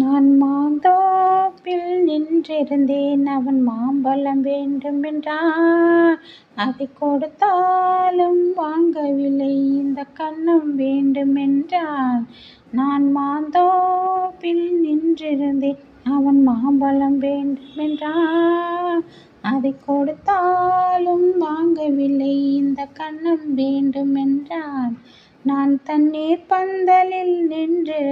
நான் மாந்தோப்பில் நின்றிருந்தேன். அவன் மாம்பழம் வேண்டுமென்றான் அதை கொடுத்தாலும் வாங்கவில்லை. இந்த கண்ணம் வேண்டும் வேண்டுமென்றான் நான் மாந்தோப்பில் நின்றிருந்தேன். அவன் மாம்பழம் வேண்டுமென்றான் அதை கொடுத்தாலும் வாங்கவில்லை. இந்த கண்ணம் வேண்டும் வேண்டுமென்றான் நான் தண்ணீர் பந்தலில் நின்று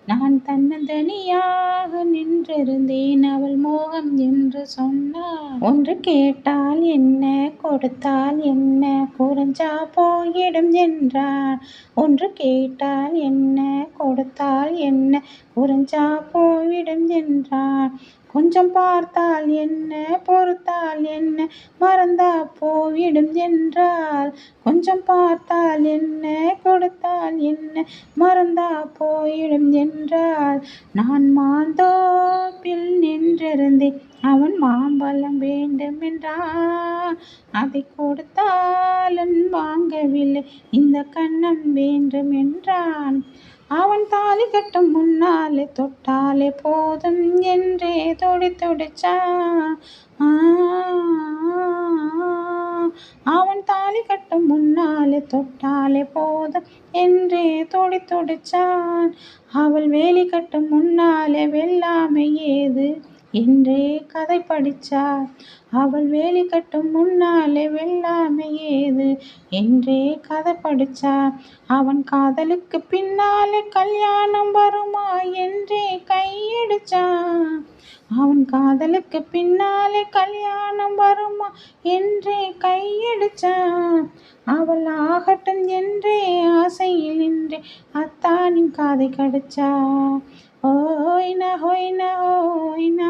நான் தன்னந்தனியாக நின்றிருந்தேன் அவள் மோகம் என்று சொன்னாள். ஒன்று கேட்டால் என்ன கொடுத்தால் என்ன குறைஞ்சா போயிடும் என்றான் ஒன்று கேட்டால் என்ன கொடுத்தால் என்ன குறைஞ்சா போயிடும் என்றான் கொஞ்சம் பார்த்தால் என்ன பொறுத்தால் என்ன மறந்தா போய்விடும் என்றால் கொஞ்சம் பார்த்தால் என்ன கொடுத்தால் என்ன மறந்தா போயிடும் என்றால் நான் மாந்தோப்பில் நின்றிருந்தேன். அவன் மாம்பழம் வேண்டுமென்றான் அதை கொடுத்தாலும் வாங்கவில்லை. இந்த கன்னம் வேண்டுமென்றான். அவன் தாலி கட்டும் முன்னாலே தொட்டாலே போதும் என்றே தொடி தொடிச்சா அவன் தாலி கட்டும் முன்னாலே தொட்டாலே போதும் என்றே தொடி தொடிச்சான் அவள் வேலி கட்டும் முன்னாலே வெல்லாமை ஏது? என்றே கதை படிச்சா அவள் வேலி கட்டும் முன்னாலே வெள்ளாமை ஏது? என்றே கதை படிச்சா அவன் காதலுக்கு பின்னாலே கல்யாணம் வருமா? என்றே கையடிச்சான். அவன் காதலுக்கு பின்னாலே கல்யாணம் வருமா? என்றே கையடிச்சான். அவள் ஆகட்டும் என்றே ஆசையில் நின்றே. அத்தானின் காதை கடிச்சா. ஓய்னா ஹொய்னா ஓய்னா.